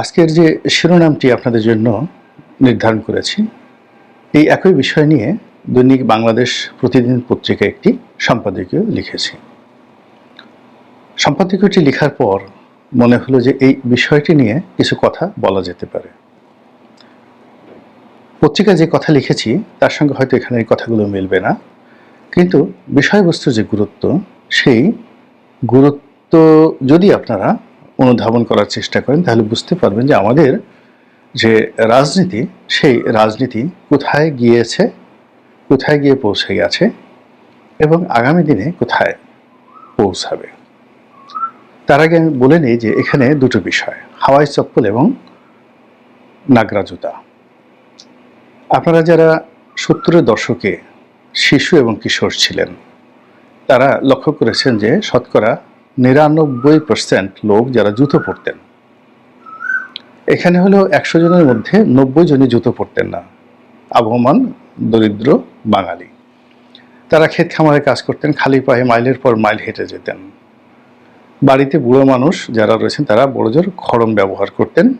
আজকের যে শিরোনামটি আপনাদের জন্য নির্ধারণ করেছি, এই একই বিষয় নিয়ে দৈনিক বাংলাদেশ প্রতিদিন পত্রিকা একটি সম্পাদকীয় লিখেছি। সম্পাদকীয়টি লেখার পর মনে হলো যে এই বিষয়টি নিয়ে কিছু কথা বলা যেতে পারে। পত্রিকায় যে কথা লিখেছি, তার সঙ্গে হয়তো এখানে এই কথাগুলো মিলবে না, কিন্তু বিষয়বস্তুর যে গুরুত্ব, সেই গুরুত্ব যদি আপনারা অনুধাবন করার চেষ্টা করেন, তাহলে বুঝতে পারবেন যে আমাদের যে রাজনীতি, সেই রাজনীতি কোথায় গিয়েছে, কোথায় গিয়ে পৌঁছে গেছে এবং আগামী দিনে কোথায় পৌঁছাবে। তার আগে আমি বলে নিই যে এখানে দুটো বিষয়, হাওয়াই চপ্পল এবং নাগরা জুতা। আপনারা যারা সত্তরের দশকে শিশু এবং কিশোর ছিলেন, তারা লক্ষ্য করেছেন যে শতকরা নিরানব্বই পার্সেন্ট লোক যারা জুতো পরতেন। এখানে হলেও একশো জনের মধ্যে নব্বই জনই জুতো পরতেন না। আবহমান, দরিদ্র, বাঙালি। তারা ক্ষেত খামারে কাজ করতেন, খালি পায়ে মাইলের পর মাইল হেঁটে যেতেন। বাড়িতে বুড়ো মানুষ যারা রয়েছেন, তারা বড়জোর খড়ম ব্যবহার করতেন।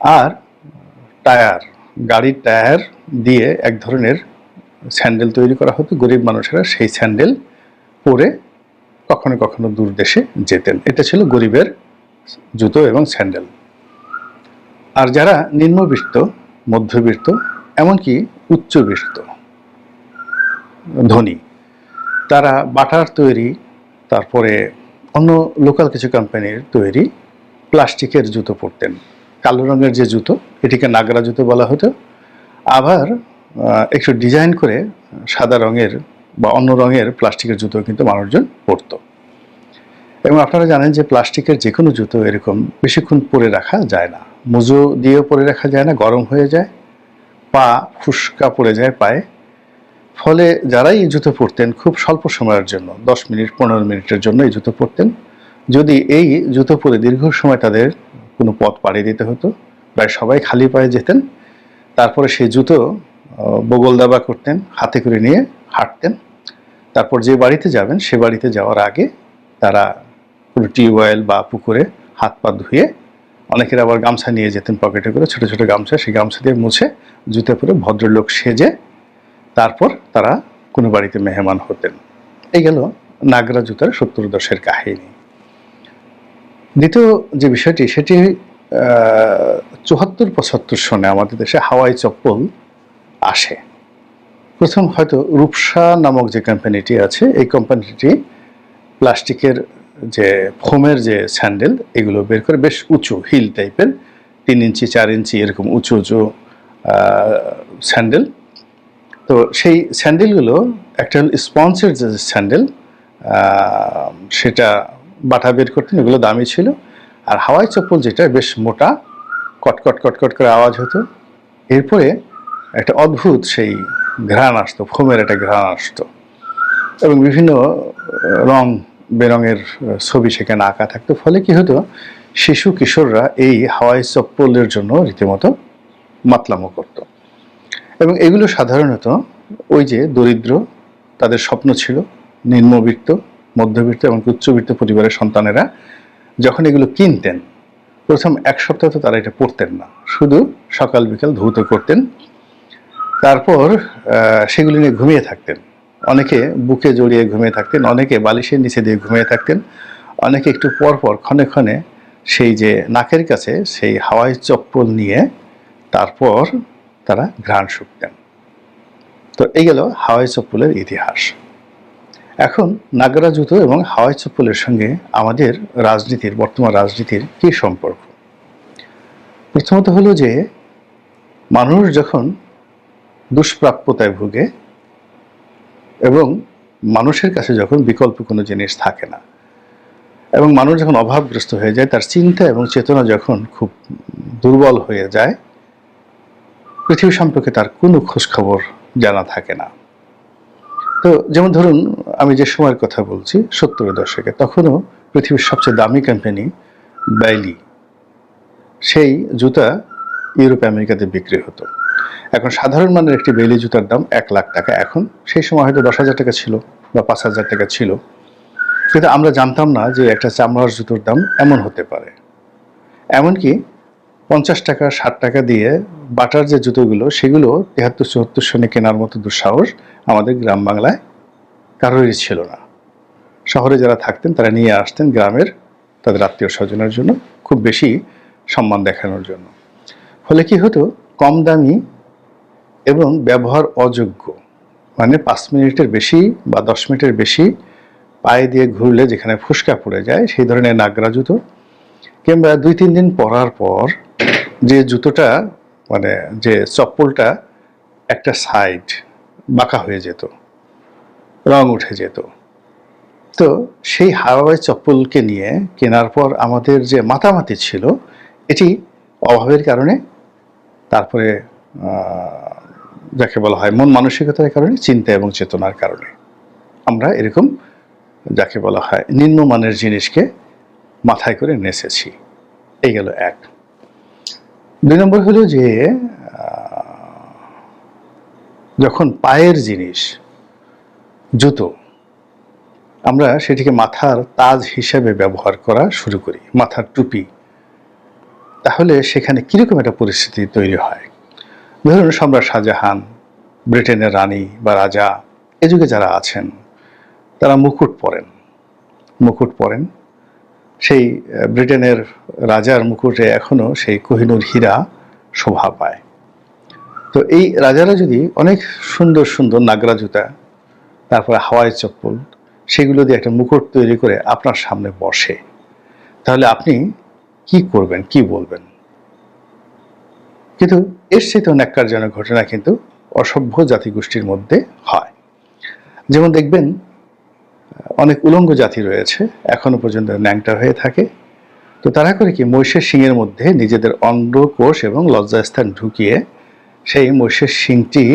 আর টায়ার, গাড়ির টায়ার দিয়ে এক ধরনের স্যান্ডেল তৈরি করা হতো। গরিব মানুষেরা সেই স্যান্ডেল পরে কখনো কখনো দূর দেশে যেতেন। এটা ছিল গরিবের জুতো এবং স্যান্ডেল। আর যারা নিম্নবিত্ত, মধ্যবিত্ত, এমনকি উচ্চবিত্ত, ধনী, তারা বাটার তৈরি, তারপরে অন্য লোকাল কিছু কোম্পানির তৈরি প্লাস্টিকের জুতো পরতেন। কালো রঙের যে জুতো, এটিকে নাগরা জুতো বলা হতো। আবার একটু ডিজাইন করে সাদা রঙের বা অন্য রঙের প্লাস্টিকের জুতো কিন্তু মানুষজন পরতো। এবং আপনারা জানেন যে প্লাস্টিকের যে কোনো জুতো এরকম বেশিক্ষণ পরে রাখা যায় না। মুজো দিয়েও পরে রাখা যায় না, গরম হয়ে যায়, পা ফুসকা পড়ে যায় পায়ে। ফলে যারাই এই জুতো পরতেন খুব স্বল্প সময়ের জন্য, দশ মিনিট, পনেরো মিনিটের জন্য এই জুতো পরতেন। যদি এই জুতো পরে দীর্ঘ সময় তাদের কোনো পথ পাড়ি দিতে হতো, প্রায় সবাই খালি পায়ে যেতেন, তারপরে সেই জুতো বগল দাবা করতেন, হাতে করে নিয়ে হাঁটতেন। তারপর যে বাড়িতে যাবেন, সে বাড়িতে যাওয়ার আগে তারা কোনো টিউবওয়েল বা পুকুরে হাত পা ধুয়ে অনেকের আবার গামছা নিয়ে যেতেন পকেটে করে, ছোট ছোট গামছা, সেই গামছা দিয়ে মুছে জুতো পরে ভদ্রলোক সেজে তারপর তারা কোনো বাড়িতে মেহমান হতেন। এই গেল নাগরা জুতার সত্তর দশের কাহিনী। দ্বিতীয় যে বিষয়টি, সেটি চুয়াত্তর পঁচাত্তর সনে আমাদের দেশে হাওয়াই চপ্পল আসে। প্রথম হয়তো রূপসা নামক যে কোম্পানিটি আছে, এই কোম্পানিটি প্লাস্টিকের যে ফোমের যে স্যান্ডেল, এগুলো বের করে বেশ উঁচু, হিল টাইপের, তিন ইঞ্চি, চার ইঞ্চি এরকম উঁচু উঁচু স্যান্ডেল। তো সেই স্যান্ডেলগুলো একটা হল স্পঞ্জের যে স্যান্ডেল সেটা বাটা বের করতেন, এগুলো দামি ছিল। আর হাওয়াই চপ্পল যেটা বেশ মোটা, কটকট কটকট করে আওয়াজ হতো। এরপরে একটা অদ্ভুত সেই ঘ্রাণ আসতো ফোমের একটা ঘ্রাণ আসতো। এবং বিভিন্ন রং বেরঙের ছবি সেখানে আঁকা থাকতো। ফলে কি হতো, শিশু কিশোররা এই হাওয়াই চপ্পলের জন্য রীতিমতো মাতলামো করতো। এবং এগুলো সাধারণত ওই যে দরিদ্র, তাদের স্বপ্ন ছিল নিম্নবিত্ত, মধ্যবিত্ত এবং উচ্চবিত্ত পরিবারের সন্তানেরা যখন এগুলো কিনতেন, প্রথম এক সপ্তাহ তো তারা এটা পড়তেন না। শুধু সকাল বিকাল ধৌত করতেন তারপর সেগুলি নিয়ে ঘুমিয়ে থাকতেন। অনেকে বুকে জড়িয়ে ঘুমিয়ে থাকতেন, অনেকে বালিশের নিচে দিয়ে ঘুমিয়ে থাকতেন, অনেকে একটু পর পর ক্ষণে ক্ষণে সেই যে নাকের কাছে সেই হাওয়াই চপ্পল নিয়ে তারপর তারা ঘ্রাণ শুকতেন। তো এই গেল হাওয়াই চপ্পলের ইতিহাস। এখন নাগরা জুতো এবং হাওয়াই চপ্পলের সঙ্গে আমাদের রাজনীতির, বর্তমান রাজনীতির কী সম্পর্ক? প্রথমত হলো যে মানুষ যখন দুষ্প্রাপ্যতায় ভুগে এবং মানুষের কাছে যখন বিকল্প কোনো জিনিস থাকে না, এবং মানুষ যখন অভাবগ্রস্ত হয়ে যায়, তার চিন্তা এবং চেতনা যখন খুব দুর্বল হয়ে যায়, পৃথিবী সম্পর্কে তার কোনো খোঁজখবর জানা থাকে না। তো যেমন ধরুন, আমি যে সময়ের কথা বলছি, সত্তরের দশকে, তখনও পৃথিবীর সবচেয়ে দামি কোম্পানি, বাইলি, সেই জুতা ইউরোপ, আমেরিকাতে বিক্রি হতো। এখন সাধারণ মানের একটি বেলি জুতার দাম এক লাখ টাকা। এখন সেই সময় হয়তো দশ হাজার টাকা ছিল বা পাঁচ হাজার টাকা ছিল। কিন্তু আমরা জানতাম না যে একটা চামড়ার জুতোর দাম এমন হতে পারে। এমনকি পঞ্চাশ টাকা, ষাট টাকা দিয়ে বাটার যে জুতোগুলো, সেগুলো তেহাত্তর, চুয়াত্তর সনে কেনার মতো দুঃসাহস আমাদের গ্রাম বাংলায় কারোরই ছিল না। শহরে যারা থাকতেন, তারা নিয়ে আসতেন গ্রামের তাদের আত্মীয় স্বজনের জন্য খুব বেশি সম্মান দেখানোর জন্য। ফলে কি হতো? কম দামি এবং ব্যবহার অযোগ্য। মানে পাঁচ মিনিটের বেশি বা দশ মিনিটের বেশি পায়ে দিয়ে ঘুরলে যেখানে ফুসকা পড়ে যায়, সেই ধরনের নাগরা জুতো। কিংবা দুই, তিন দিন পরার পর যে জুতোটা মানে যে চপ্পলটা একটা সাইড বাঁকা হয়ে যেত, রং উঠে যেত। তো সেই হাওয়াই চপ্পলকে নিয়ে কেনার পর আমাদের যে মাতামাতি ছিল, এটি অভাবের কারণে তারপরে যাকে বলা হয় মন মানসিকতার কারণে, চিন্তা এবং চেতনার কারণে। আমরা এরকম যাকে বলা হয় নিম্নমানের জিনিসকে মাথায় করে নেচেছি। এই গেল এক। দুই নম্বর হলো যে যখন পায়ের জিনিস, জুতো, আমরা সেটিকে মাথার তাজ হিসেবে ব্যবহার করা শুরু করি, মাথার টুপি। তাহলে সেখানে কীরকম একটা পরিস্থিতি তৈরি হয়? ধরুন সম্রাট শাহজাহান, ব্রিটেনের রানী বা রাজা, এ যুগে যারা আছেন, তারা মুকুট পরেন। মুকুট পরেন। সেই ব্রিটেনের রাজার মুকুটে এখনও সেই কোহিনুর হীরা শোভা পায়। তো এই রাজারা যদি অনেক সুন্দর সুন্দর নাগরা জুতা, তারপরে হাওয়াই চপ্পল, সেগুলো দিয়ে একটা মুকুট তৈরি করে আপনার সামনে বসে, তাহলে আপনি কি করবেন, কি বলবেন? কিন্তু এর সাথে ন্যাক্কারজনক ঘটনা কিন্তু অসভ্য জাতিগোষ্ঠীর মধ্যে হয়। যেমন দেখবেন, অনেক উলঙ্গ জাতি রয়েছে, এখনও পর্যন্ত ন্যাংটা হয়ে থাকে। তো তারা করে কি, মহিষের শিংয়ের মধ্যে নিজেদের অন্ডকোষ এবং লজ্জাস্থান ঢুকিয়ে সেই মহিষের শিংটি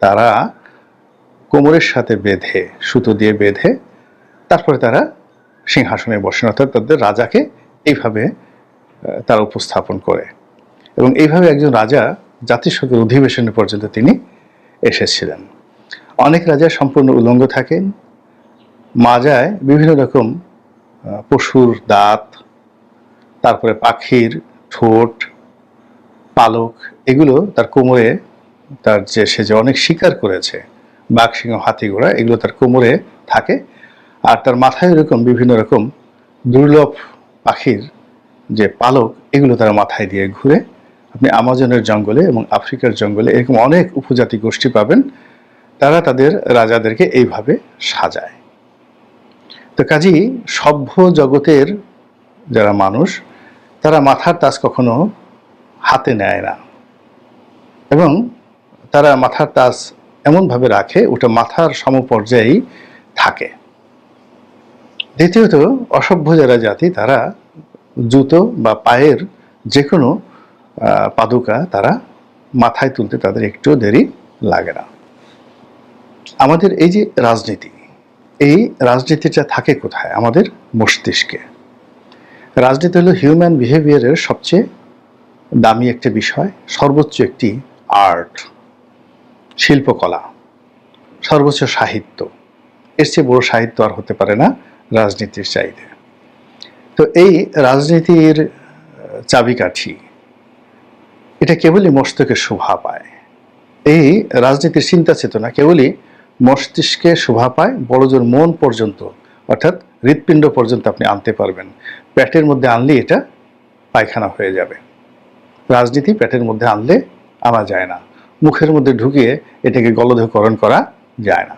তারা কোমরের সাথে বেঁধে, সুতো দিয়ে বেঁধে, তারপরে তারা সিংহাসনে বসেন। অর্থাৎ তাদের রাজাকে এইভাবে তারা উপস্থাপন করে। এবং এইভাবে একজন রাজা জাতিসংঘের অধিবেশনে পর্যন্ত তিনি এসেছিলেন। অনেক রাজা সম্পূর্ণ উলঙ্গ থাকেন। মাজায় বিভিন্ন রকম পশুর দাঁত, তারপরে পাখির ঠোঁট, পালক, এগুলো তার কোমরে তার যে, সে যে অনেক শিকার করেছে, বাঘ, সিংহ, হাতি, ঘোড়া, এগুলো তার কোমরে থাকে। আর তার মাথায় এরকম বিভিন্ন রকম দুর্লভ পাখির যে পালক, এগুলো তারা মাথায় দিয়ে ঘুরে আপনি আমাজনের জঙ্গলে এবং আফ্রিকার জঙ্গলে এরকম অনেক উপজাতি গোষ্ঠী পাবেন, তারা তাদের রাজাদেরকে এইভাবে সাজায়। তো কাজী সভ্য জগতের যারা মানুষ, তারা মাথার তাজ কখনো হাতে নেয় না এবং তারা মাথার তাজ এমনভাবে রাখে, ওটা মাথার সমপর্যায়েই থাকে। দ্বিতীয়ত, অসভ্য যারা জাতি, তারা জুতো বা পায়ের যে কোনো পাদুকা তারা মাথায় তুলতে তাদের একটু দেরি লাগে না। আমাদের এই যে রাজনীতি, এই রাজনীতিটা থাকে কোথায়? আমাদের মস্তিষ্কে। রাজনীতি হলো হিউম্যান বিহেভিয়ারের সবচেয়ে দামি একটা বিষয়, সর্বোচ্চ একটি আর্ট শিল্পকলা, সর্বোচ্চ সাহিত্য। এর চেয়ে বড় সাহিত্য আর হতে পারে না। রাজনীতির চাইতে তো এই রাজনীতির চাবিকাঠি, এটা কেবলই মস্তকে শোভা পায়। এই রাজনীতির চিন্তা চেতনা কেবলই মস্তিষ্কে শোভা পায় বড়জোর মন পর্যন্ত, অর্থাৎ হৃৎপিণ্ড পর্যন্ত আপনি আনতে পারবেন। পেটের মধ্যে আনলে এটা পায়খানা হয়ে যাবে। রাজনীতি পেটের মধ্যে আনলে আনা যায় না। মুখের মধ্যে ঢুকিয়ে এটাকে গলধকরণ করা যায় না।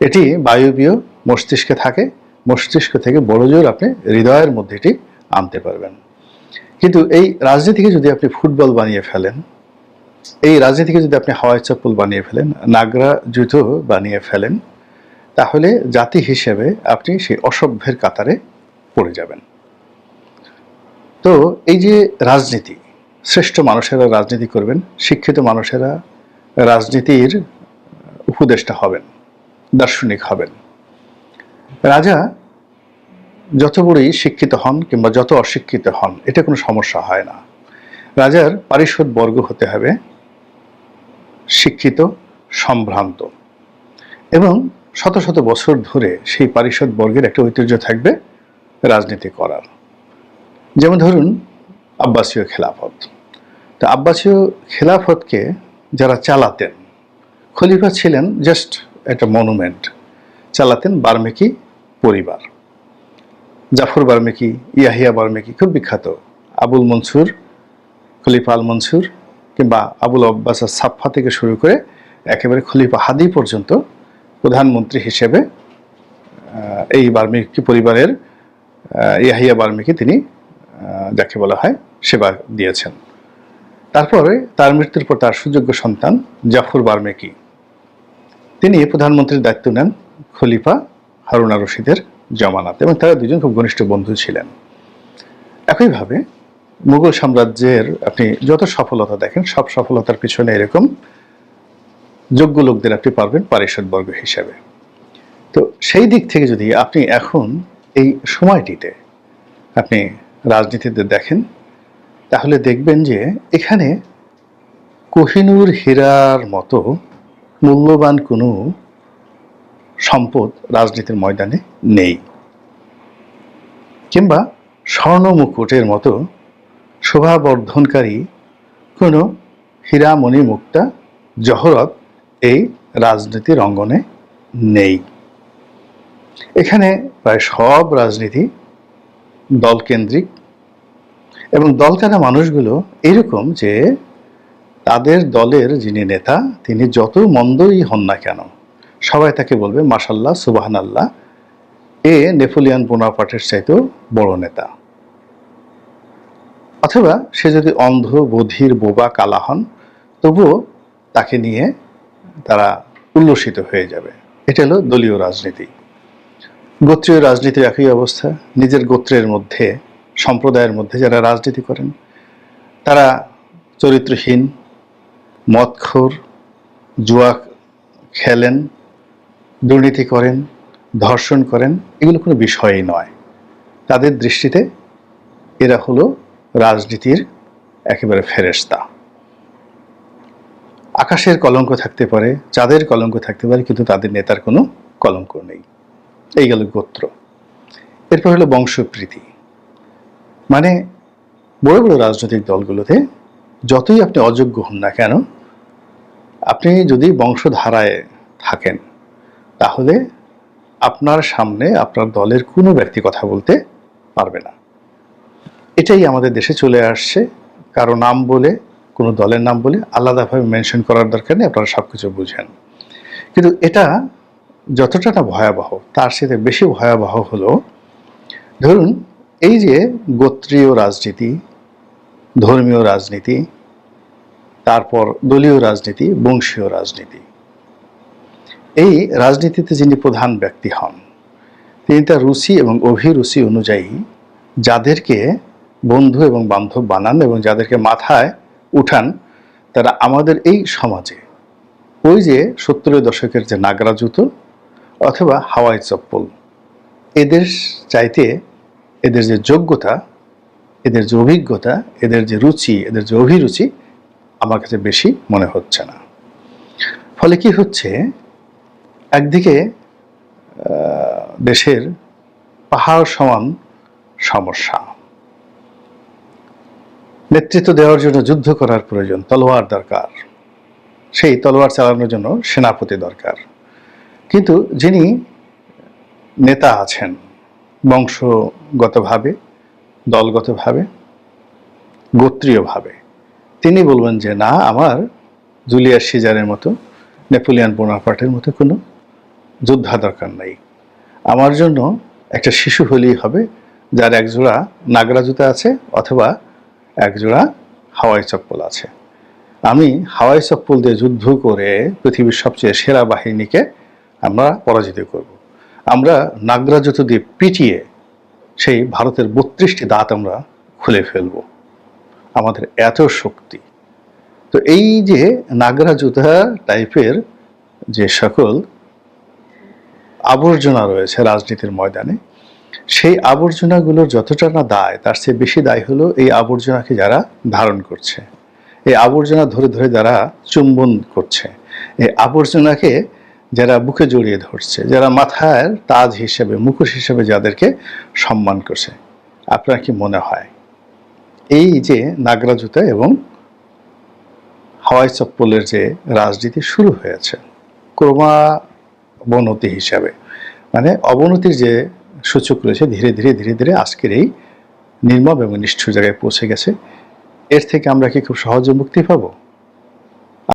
এটি বায়বীয় মস্তিষ্কে থাকে মস্তিষ্ক থেকে বড় জোর আপনি হৃদয়ের মধ্যে এটি আনতে পারবেন। কিন্তু এই রাজনীতিকে যদি আপনি ফুটবল বানিয়ে ফেলেন, এই রাজনীতিকে যদি আপনি হাওয়াই চপ্পল বানিয়ে ফেলেন, নাগরা জুতো বানিয়ে ফেলেন, তাহলে জাতি হিসেবে আপনি সেই অসভ্যের কাতারে পড়ে যাবেন। তো এই যে রাজনীতি, শ্রেষ্ঠ মানুষেরা রাজনীতি করবেন, শিক্ষিত মানুষেরা রাজনীতির উপদেষ্টা হবেন, দার্শনিক হবেন রাজা যত বড়ই শিক্ষিত হন কিংবা যত অশিক্ষিত হন এটা কোনো সমস্যা হয় না। রাজার পারিষদ বর্গ হতে হবে, শিক্ষিত, সম্ভ্রান্ত। এবং শত শত বছর ধরে সেই পারিষদ বর্গের একটা ঐতিহ্য থাকবে, রাজনীতি করার। যেমন ধরুন, আব্বাসীয় খেলাফত। তো আব্বাসীয় খেলাফতকে যারা চালাতেন, খলিফা ছিলেন জাস্ট একটা মনুমেন্ট চালাতেন বার্মেকি পরিবার। জাফর বার্মেকি, ইয়াহিয়া বার্মেকি খুব বিখ্যাত। আবুল মনসুর, খলিফা আল মনসুর কিংবা আবুল আব্বাস সাফা থেকে শুরু করে একেবারে খলিফা হাদি পর্যন্ত প্রধানমন্ত্রী হিসেবে এই বার্মিকি পরিবারের ইয়াহিয়া বার্মিকি তিনি যাকে বলা হয় সেবা দিয়েছেন। তারপরে তার মৃত্যুর পর তার সুযোগ্য সন্তান জাফর বার্মেকি। তিনি প্রধানমন্ত্রীর দায়িত্ব নেন খলিফা হারুনা রশিদের জমানাত এবং তারা দুজন খুব ঘনিষ্ঠ বন্ধু ছিলেন। একইভাবে মুঘল সাম্রাজ্যের আপনি যত সফলতা দেখেন, সব সফলতার পিছনে এরকম যোগ্য লোকদের আপনি পারবেন পারিষদ বর্গ হিসেবে। তো সেই দিক থেকে যদি আপনি এখন এই সময়টিতে আপনি রাজনীতিতে দেখেন, তাহলে দেখবেন যে এখানে কোহিনুর হীরার মতো মূল্যবান কোনো সম্পদ রাজনীতির ময়দানে নেই। কিংবা স্বর্ণ মুকুটের মতো শোভাবর্ধনকারী কোনো হীরামণি মুক্তা জহরত এই রাজনীতির অঙ্গনে নেই। এখানে প্রায় সব রাজনীতি দলকেন্দ্রিক এবং দলকানা মানুষগুলো এরকম যে তাদের দলের যিনি নেতা, তিনি যত মন্দই হন না কেন সবাই তাকে বলবে মাসাল্লাহ সুবাহান আল্লাহ এ নেপোলিয়ান বোনাপাটের চাইতেও বড় নেতা। অথবা সে যদি অন্ধ, বধির, বোবা, কালা হন, তবুও তাকে নিয়ে তারা উল্লসিত হয়ে যাবে। এটা হলো দলীয় রাজনীতি। গোত্রীয় রাজনীতির একই অবস্থা। নিজের গোত্রের মধ্যে, সম্প্রদায়ের মধ্যে যারা রাজনীতি করেন, তারা চরিত্রহীন, মদখোর, জুয়া খেলেন দুর্নীতি করেন, ধর্ষণ করেন, এগুলো কোনো বিষয়ই নয়। তাদের দৃষ্টিতে এরা হলো রাজনীতির একেবারে ফেরেস্তা আকাশের কলঙ্ক থাকতে পারে, চাঁদের কলঙ্ক থাকতে পারে, কিন্তু তাদের নেতার কোনো কলঙ্ক নেই। এই গেল গোত্র। এরপর হলো বংশপ্রীতি মানে বড় বড় রাজনৈতিক দলগুলোতে যতই আপনি অযোগ্য হন না কেন, আপনি যদি বংশধারায় থাকেন তাহলে আপনার সামনে, আপনার দলের কোনো ব্যক্তি কথা বলতে পারবে না। এটাই আমাদের দেশে চলে আসছে। কারও নাম বলে, কোনো দলের নাম বলে আলাদাভাবে মেনশন করার দরকার নেই, আপনারা সব কিছু বুঝেন। কিন্তু এটা যতটা না ভয়াবহ, তার সাথে বেশি ভয়াবহ হলো, ধরুন এই যে গোত্রীয় রাজনীতি, ধর্মীয় রাজনীতি, তারপর দলীয় রাজনীতি, বংশীয় রাজনীতি এই রাজনীতিতে যিনি প্রধান ব্যক্তি হন, তিনি তার রুচি এবং অভিরুচি অনুযায়ী যাদেরকে বন্ধু এবং বান্ধব বানান এবং যাদেরকে মাথায় উঠান, তারা আমাদের এই সমাজে ওই যে সত্তরের দশকের যে নাগরা জুতো অথবা হাওয়াই চপ্পল, এদের চাইতে এদের যে যোগ্যতা, এদের যে অভিজ্ঞতা, এদের যে রুচি, এদের যে অভিরুচি আমার কাছে বেশি মনে হচ্ছে না। ফলে কি হচ্ছে একদিকে দেশের পাহাড় সমান সমস্যা। নেতৃত্ব দেওয়ার জন্য যুদ্ধ করার প্রয়োজন, তলোয়ার দরকার। সেই তলোয়ার চালানোর জন্য সেনাপতি দরকার। কিন্তু যিনি নেতা আছেন, বংশগতভাবে, দলগতভাবে, গোত্রীয়ভাবে, তিনি বলবেন যে, না, আমার জুলিয়াস সিজারের মতো, নেপোলিয়ান বোনাপার্টের মতো কোনো যোদ্ধা দরকার নাই। আমার জন্য একটা শিশু হলেই হবে, যার একজোড়া নাগরা জুতা আছে অথবা একজোড়া হাওয়াই চপ্পল আছে। আমি হাওয়াই চপ্পল দিয়ে যুদ্ধ করে পৃথিবীর সবচেয়ে সেরা বাহিনীকে আমরা পরাজিত করব। আমরা নাগরা জুতো দিয়ে পিটিয়ে সেই ভারতের বত্রিশটি দাঁত আমরা খুলে ফেলব। আমাদের এত শক্তি। তো এই যে নাগরা জুতা টাইপের যে সকল আবর্জনা রয়েছে রাজনীতির ময়দানে, সেই আবর্জনাগুলোর যতটা না দায়, তার চেয়ে বেশি দায় হলো এই আবর্জনাকে যারা ধারণ করছে। এই আবর্জনা ধরে ধরে যারা চুম্বন করছে, এই আবর্জনাকে যারা বুকে জড়িয়ে ধরছে, যারা মাথার তাজ হিসেবে, মুখোশ হিসেবে যাদেরকে সম্মান করছে। আপনার কি মনে হয়? এই যে নাগরা জুতা এবং হাওয়াই চপ্পলের যে রাজনীতি শুরু হয়েছে ক্রমাবনতি হিসাবে। মানে অবনতির যে সূচক রয়েছে ধীরে ধীরে ধীরে ধীরে আজকের এই নির্মম এবং নিষ্ঠুর জায়গায় পৌঁছে গেছে। এর থেকে আমরা কি খুব সহজে মুক্তি পাবো?